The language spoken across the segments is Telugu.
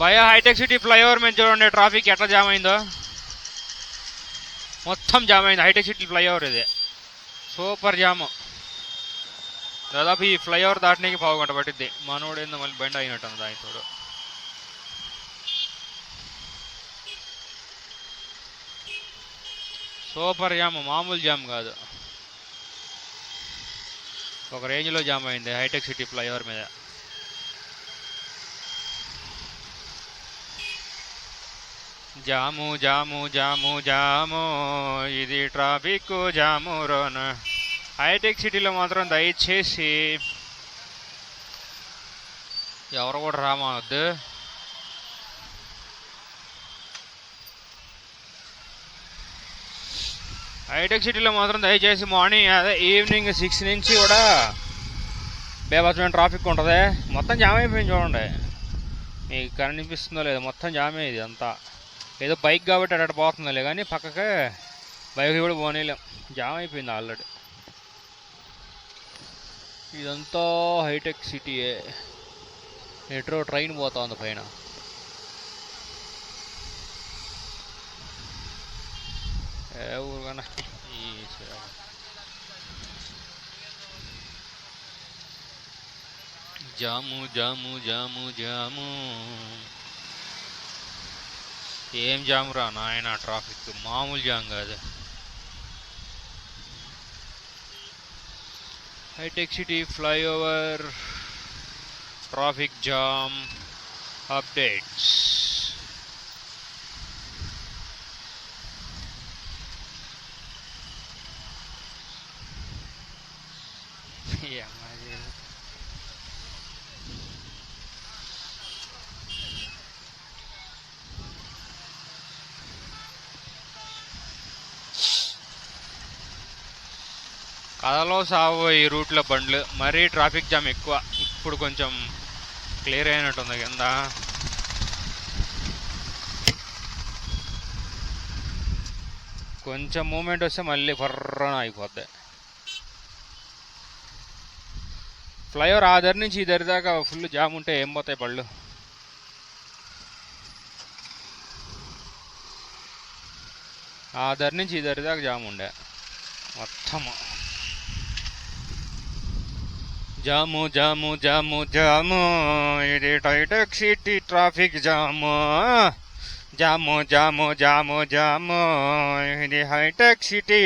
భయ హైటెక్ సిటీ ఫ్లైఓవర్ మీద చూడండి ట్రాఫిక్ ఎట్లా జామ్ అయిందో. మొత్తం జామ్ అయింది హైటెక్ సిటీ ఫ్లైఓవర్ ఇది. సూపర్ జామ్ దాదాపు ఈ ఫ్లైఓవర్ దాటడానికి పావుగంట పట్టిద్ది. మనోడు ఏందో మళ్ళీ బండి అయినట్టు దానితోడు సూపర్ జామ్ మామూలు జామ్ కాదు. ఒక రేంజ్లో జామ్ అయింది హైటెక్ సిటీ ఫ్లైఓవర్ మీద. జాము జాము జాము జాము. ఇది ట్రాఫిక్ జాము రోన్. హైటెక్ సిటీలో మాత్రం దయచేసి ఎవరు కూడా రామవద్దు. హైటెక్ సిటీలో మాత్రం దయచేసి మార్నింగ్ అదే ఈవినింగ్ సిక్స్ నుంచి కూడా బేబత్మైన ట్రాఫిక్ ఉంటుంది. మొత్తం జామ్ అయిపోయింది చూడండి. మీకు కనిపిస్తుందో లేదో మొత్తం జామే ఇది అంతా. ఏదో బైక్ కాబట్టి అటు పోతుందిలే కానీ పక్కకే బైక్ కూడా పోనీలేం. జామ్ అయిపోయింది ఆల్రెడీ ఇదంతా హైటెక్ సిటీయే మెట్రో ట్రైన్ పోతా ఉంది పైన. ఏ ఊరుగానా? ఈ శ్రీరామ. జాము జాము జాము జాము. ఏం జాము రా నాయన ట్రాఫిక్ మామూలు జామ్ కాదు Hitech City flyover traffic jam updates కథలో సాగు ఈ రూట్లో బండ్లు మరీ ట్రాఫిక్ జామ్ ఎక్కువ. ఇప్పుడు కొంచెం క్లియర్ అయినట్టుంది కింద. కొంచెం మూమెంట్ వస్తే మళ్ళీ ఫర్రన అయిపోద్ది. ఫ్లైఓవర్ ఆ దరి నుంచి ఈ దరి దాకా ఫుల్ జామ్ ఉంటే ఏం పోతాయి పళ్ళు? ఆ దరి నుంచి ఈ దరి దాకా జామ్ ఉండే. మొత్తము. జాము జాము జాము జాము ఇది టైటెక్ సిటీ ట్రాఫిక్ జాము జాము జాము జాము జాము ఇది హైటెక్ సిటీ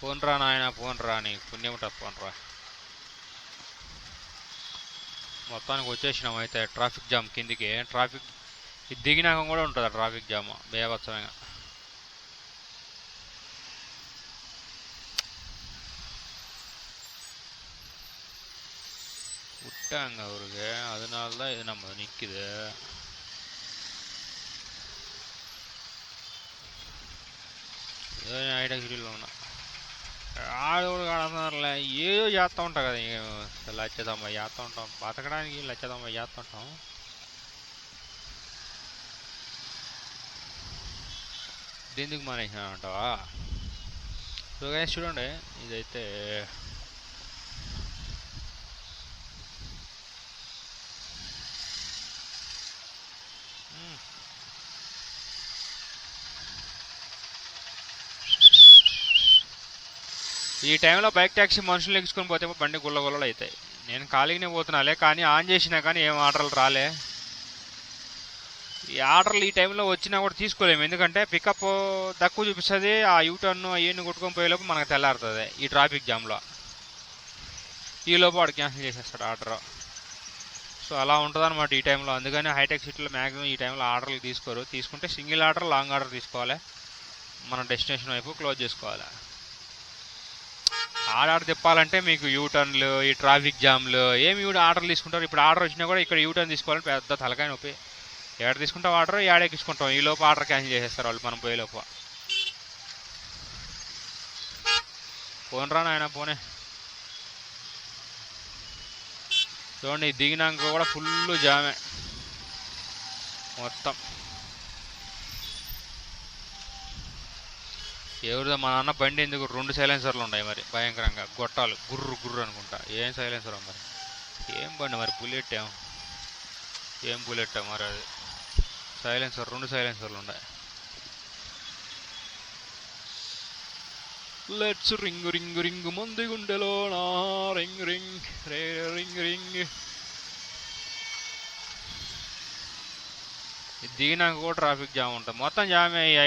ట్రాఫిక్ జాము ఫోన్ రా నాయన ఫోన్ రా నీ పుణ్యం ఉంటుంది ఫోన్ రా మొత్తానికి వచ్చేసినాం అయితే ట్రాఫిక్ జామ్ కిందికి ట్రాఫిక్ ఇది దిగినాక కూడా ఉంటుంది ట్రాఫిక్ జామ్ బేభత్సంగా விட்டாங்க அவருக்கு அதனால தான் இது நம்ம நிற்குது ఏదో ఐడగిరిలో ఉన్నా ఆడు కూడా కాడన్నారులే ఏదో చేస్తూ ఉంటాం కదా లచ్చదమ్మ చేస్తూ ఉంటాం. బతకడానికి లచ్చదమ్మ చేస్తుంటాం దీనికి మానేసిన అంటావా? సో చూడండి. ఇదైతే మ్మ్. ఈ టైంలో బైక్ ట్యాక్సీ మనుషులు ఎక్కించుకొని పోతే బండి గుల్ల గుల్లలు అవుతాయి. నేను ఖాళీగానే పోతున్నాలే కానీ ఆన్ చేసినా కానీ ఏం ఆర్డర్లు రాలే. ఈ ఆర్డర్లు ఈ టైంలో వచ్చినా కూడా తీసుకోలేము. ఎందుకంటే పికప్ తక్కువ చూపిస్తుంది ఆ యూటర్న్ అవన్నీ కొట్టుకొని పోయేలోపు మనకు తెల్లారుతుంది ఈ ట్రాఫిక్ జామ్లో. ఈలోపు వాడు క్యాన్సిల్ చేసేస్తాడు ఆర్డర్. సో అలా ఉంటుంది అనమాట ఈ టైంలో. అందుకని హైటెక్ సిటీలో మ్యాక్సిమం ఈ టైంలో ఆర్డర్లు తీసుకోరు. తీసుకుంటే సింగిల్ ఆర్డర్ లాంగ్ ఆర్డర్ తీసుకోవాలి. మన డెస్టినేషన్ వైపు క్లోజ్ చేసుకోవాలి. ఆర్డర్ తిప్పాలంటే మీకు యూటర్న్లు ఈ ట్రాఫిక్ జామ్లు ఏమి కూడా ఆర్డర్లు తీసుకుంటారు. ఇప్పుడు ఆర్డర్ వచ్చినా కూడా ఇక్కడ యూటర్న్ తీసుకోవాలని పెద్ద తలకాయ నొప్పి. ఏడ తీసుకుంటాం ఆర్డర్ ఏడెక్కించుకుంటాం ఈ లోపు ఆర్డర్ క్యాన్సిల్ చేసేస్తారు వాళ్ళు మనం పోయే లోపు. పోనరా నాయన పోనే. చూడండి దిగినాక కూడా ఫుల్ జామే. మొత్తం. ఎవరిదో మా నాన్న బండి ఎందుకు రెండు సైలెన్సర్లు ఉన్నాయి మరి భయంకరంగా. గొట్టాలు గుర్రు గుర్రు అనుకుంటా. ఏం సైలెన్సర్ మరి? ఏం బండి మరి? బుల్లెట్ ఏం ఏం బుల్లెట్ మరి అది? సైలెన్సర్ రెండు సైలెన్సర్లు ఉన్నాయి. లెట్స్ రింగ్ రింగ్ రింగ్ ముందు గుండెలో నా రింగ్ రింగ్ రే రింగ్ రింగ్ దిగినాక కూడా ట్రాఫిక్ జామ్ ఉంటుంది. మొత్తం జామే ఈ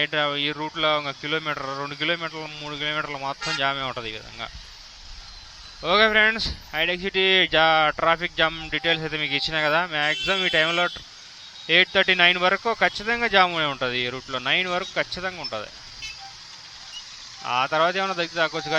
ఈ రూట్లో ఒక కిలోమీటర్ రెండు కిలోమీటర్లు మూడు కిలోమీటర్లు మొత్తం జామే ఉంటుంది ఈ విధంగా. ఓకే ఫ్రెండ్స్ హైడెక్ సిటీ జా ట్రాఫిక్ జామ్ డీటెయిల్స్ అయితే మీకు ఇచ్చినా కదా. మ్యాక్సిమం ఈ టైంలో ఎయిట్ థర్టీ నైన్ వరకు ఖచ్చితంగా జామ్ ఉంటుంది ఈ రూట్లో. నైన్ వరకు ఖచ్చితంగా ఉంటుంది. ఆ తర్వాత ఏమైనా దగ్గర తగ్గొచ్చు